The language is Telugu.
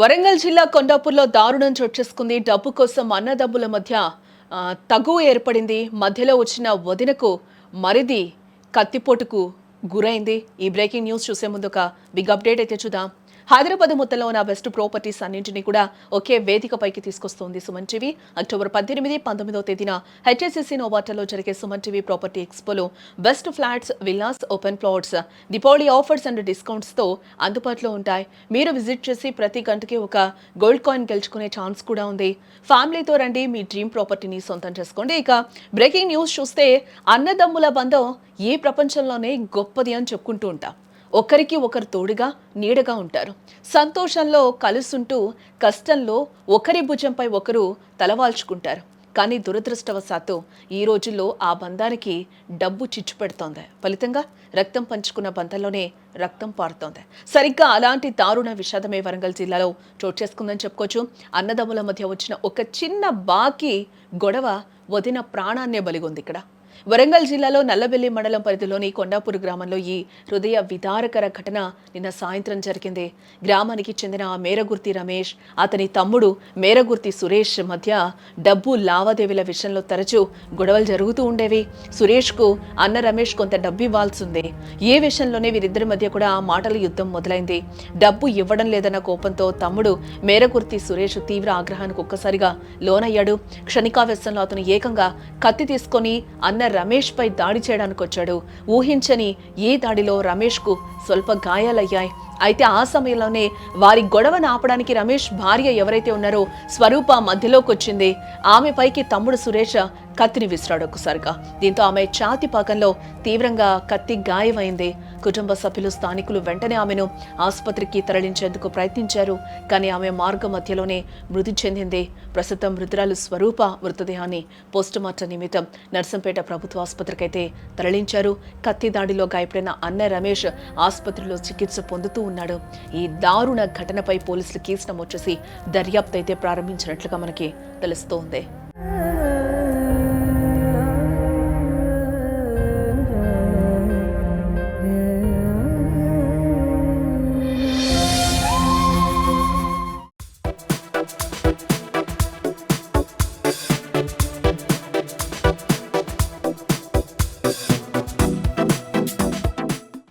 వరంగల్ జిల్లా కొండాపూర్లో దారుణం చోటు చేసుకుంది. డబ్బు కోసం అన్నదబ్బుల మధ్య తగువ ఏర్పడింది. మధ్యలో వచ్చిన వదినకు మరిది కత్తిపోటుకు గురైంది. ఈ బ్రేకింగ్ న్యూస్ చూసే ముందు ఒక బిగ్ అప్డేట్ అయితే చూద్దాం. హైదరాబాద్ మొత్తంలో ఉన్న బెస్ట్ ప్రాపర్టీస్ అన్నింటినీ కూడా ఒకే వేదికపైకి తీసుకొస్తోంది సుమన్ టీవీ. అక్టోబర్ పద్దెనిమిది పంతొమ్మిదో తేదీన హెచ్ఎస్సిసి నోవాటలో జరిగే Suman TV property ఎక్స్పోలో best flats villas open plots Deepavali offers and డిస్కౌంట్స్తో అందుబాటులో ఉంటాయి. మీరు విజిట్ చేసి ప్రతి గంటకి ఒక గోల్డ్ కాయిన్ గెలుచుకునే ఛాన్స్ కూడా ఉంది. ఫ్యామిలీతో రండి మీ డ్రీమ్ ప్రాపర్టీని సొంతం చేసుకోండి. ఇక బ్రేకింగ్ న్యూస్ చూస్తే అన్నదమ్ముల బంధం ఈ ప్రపంచంలోనే గొప్పది అని చెప్పుకుంటూ ఉంటాం. ఒకరికి ఒకరు తోడుగా నీడగా ఉంటారు. సంతోషంలో కలుసుంటూ కష్టంలో ఒకరి భుజంపై ఒకరు తలవాల్చుకుంటారు. కానీ దురదృష్టవశాత్తు ఈ రోజుల్లో ఆ బంధానికి డబ్బు చిచ్చు పెడుతోంది. ఫలితంగా రక్తం పంచుకున్న బంధంలోనే రక్తం పారుతోంది. సరిగ్గా అలాంటి దారుణ విషాదమే వరంగల్ జిల్లాలో చోటు చేసుకుందని చెప్పుకోవచ్చు. అన్నదమ్ముల మధ్య వచ్చిన ఒక చిన్న బాకీ గొడవ వదిన ప్రాణాన్నే బలిగొంది ఇక్కడ. వరంగల్ జిల్లాలో నల్లబెల్లి మండలం పరిధిలోని కొండాపూర్ గ్రామంలో ఈ హృదయ విదారకర ఘటన నిన్న సాయంత్రం జరిగింది. గ్రామానికి చెందిన మేరగుర్తి రమేష్ అతని తమ్ముడు మేరగుర్తి సురేష్ మధ్య డబ్బు లావాదేవీల విషయంలో తరచూ గొడవలు జరుగుతూ ఉండేవి. సురేష్కు అన్న రమేష్ కొంత డబ్బు ఇవ్వాల్సింది ఏ విషయంలోనే వీరిద్దరి మధ్య కూడా ఆ మాటల యుద్ధం మొదలైంది. డబ్బు ఇవ్వడం లేదన్న కోపంతో తమ్ముడు మేరగుర్తి సురేష్ తీవ్ర ఆగ్రహానికి ఒక్కసారిగా లోనయ్యాడు. క్షణికావేశంలో అతను ఏకంగా కత్తి తీసుకొని అన్న రమేష్ పై దాడి చేయడానికి వచ్చాడు. ఊహించని ఈ దాడిలో రమేష్కు స్వల్ప గాయాలయ్యాయి. అయితే ఆ సమయంలోనే వారి గొడవను ఆపడానికి రమేష్ భార్య ఎవరైతే ఉన్నారో స్వరూప మధ్యలోకి వచ్చింది. ఆమె పైకి తమ్ముడు సురేష కత్తిని విసిరాడు ఒక్కసారిగా. దీంతో ఆమె ఛాతి పాకంలో తీవ్రంగా కత్తి గాయమైంది. కుటుంబ సభ్యులు స్థానికులు వెంటనే ఆమెను ఆసుపత్రికి తరలించేందుకు ప్రయత్నించారు. కానీ ఆమె మార్గ మధ్యలోనే మృతి చెందింది. ప్రస్తుతం మృతురాలు స్వరూప మృతదేహాన్ని పోస్టుమార్టం నిమిత్తం నర్సంపేట ప్రభుత్వ ఆసుపత్రికి అయితే తరలించారు. కత్తి దాడిలో గాయపడిన అన్న రమేష్ ఆసుపత్రిలో చికిత్స పొందుతూ ఉన్నాడు. ఈ దారుణ ఘటనపై పోలీసులు కేసు నమోదు చేసి దర్యాప్తు అయితే ప్రారంభించినట్లుగా మనకి తెలుస్తోంది.